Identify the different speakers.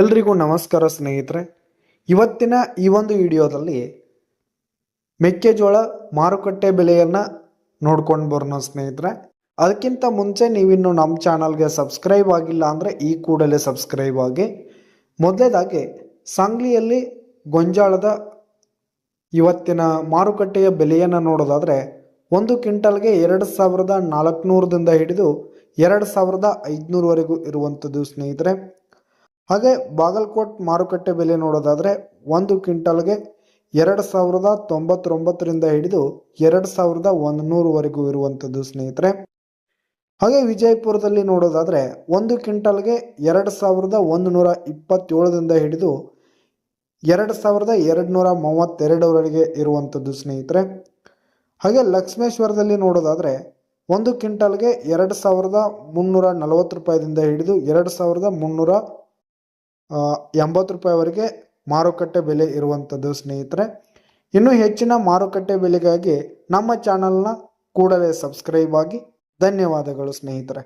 Speaker 1: ಎಲ್ರಿಗೂ ನಮಸ್ಕಾರ ಸ್ನೇಹಿತರೆ. ಇವತ್ತಿನ ಈ ಒಂದು ವಿಡಿಯೋದಲ್ಲಿ ಮೆಕ್ಕೆಜೋಳ ಮಾರುಕಟ್ಟೆ ಬೆಲೆಯನ್ನು ನೋಡ್ಕೊಂಡು ಬರೋಣ ಸ್ನೇಹಿತರೆ. ಅದಕ್ಕಿಂತ ಮುಂಚೆ ನೀವಿನ್ನು ನಮ್ಮ ಚಾನಲ್ಗೆ ಸಬ್ಸ್ಕ್ರೈಬ್ ಆಗಿಲ್ಲ ಅಂದರೆ ಈ ಕೂಡಲೇ ಸಬ್ಸ್ಕ್ರೈಬ್ ಆಗಿ. ಮೊದಲೇದಾಗಿ ಸಾಂಗ್ಲಿಯಲ್ಲಿ ಗೊಂಜಾಳದ ಇವತ್ತಿನ ಮಾರುಕಟ್ಟೆಯ ಬೆಲೆಯನ್ನು ನೋಡೋದಾದರೆ ಒಂದು ಕ್ವಿಂಟಲ್ಗೆ ಎರಡು ಸಾವಿರದ ನಾಲ್ಕುನೂರದಿಂದ ಹಿಡಿದು ಎರಡು ಸಾವಿರದ ಐದುನೂರವರೆಗೂ ಇರುವಂಥದ್ದು ಸ್ನೇಹಿತರೆ. ಹಾಗೆ ಬಾಗಲಕೋಟ್ ಮಾರುಕಟ್ಟೆ ಬೆಲೆ ನೋಡೋದಾದರೆ ಒಂದು ಕ್ವಿಂಟಲ್ಗೆ ಎರಡು ಸಾವಿರದ ತೊಂಬತ್ತೊಂಬತ್ತರಿಂದ ಹಿಡಿದು ಎರಡು ಸಾವಿರದ ಒಂದು ನೂರುವರೆಗೂ ಇರುವಂಥದ್ದು ಸ್ನೇಹಿತರೆ. ಹಾಗೆ ವಿಜಯಪುರದಲ್ಲಿ ನೋಡೋದಾದರೆ ಒಂದು ಕ್ವಿಂಟಲ್ಗೆ ಎರಡು ಸಾವಿರದ ಒಂದು ನೂರ ಇಪ್ಪತ್ತೇಳರಿಂದ ಹಿಡಿದು ಎರಡು ಸಾವಿರದ ಎರಡು ನೂರ ಮೂವತ್ತೆರಡರವರೆಗೆ ಇರುವಂಥದ್ದು ಸ್ನೇಹಿತರೆ. ಹಾಗೆ ಲಕ್ಷ್ಮೇಶ್ವರದಲ್ಲಿ ನೋಡೋದಾದರೆ ಒಂದು ಕ್ವಿಂಟಲ್ಗೆ ಎರಡು ಸಾವಿರದ ಮುನ್ನೂರ ನಲವತ್ತು ರೂಪಾಯಿದಿಂದ ಹಿಡಿದು ಎರಡು ಸಾವಿರದ ಮುನ್ನೂರ ಎಂಬತ್ತು ರೂಪಾಯಿವರೆಗೆ ಮಾರುಕಟ್ಟೆ ಬೆಲೆ ಇರುವಂಥದ್ದು ಸ್ನೇಹಿತರೆ. ಇನ್ನೂ ಹೆಚ್ಚಿನ ಮಾರುಕಟ್ಟೆ ಬೆಲೆಗಾಗಿ ನಮ್ಮ ಚಾನಲ್ನ ಕೂಡಲೇ ಸಬ್ಸ್ಕ್ರೈಬ್ ಆಗಿ ಧನ್ಯವಾದಗಳು ಸ್ನೇಹಿತರೆ.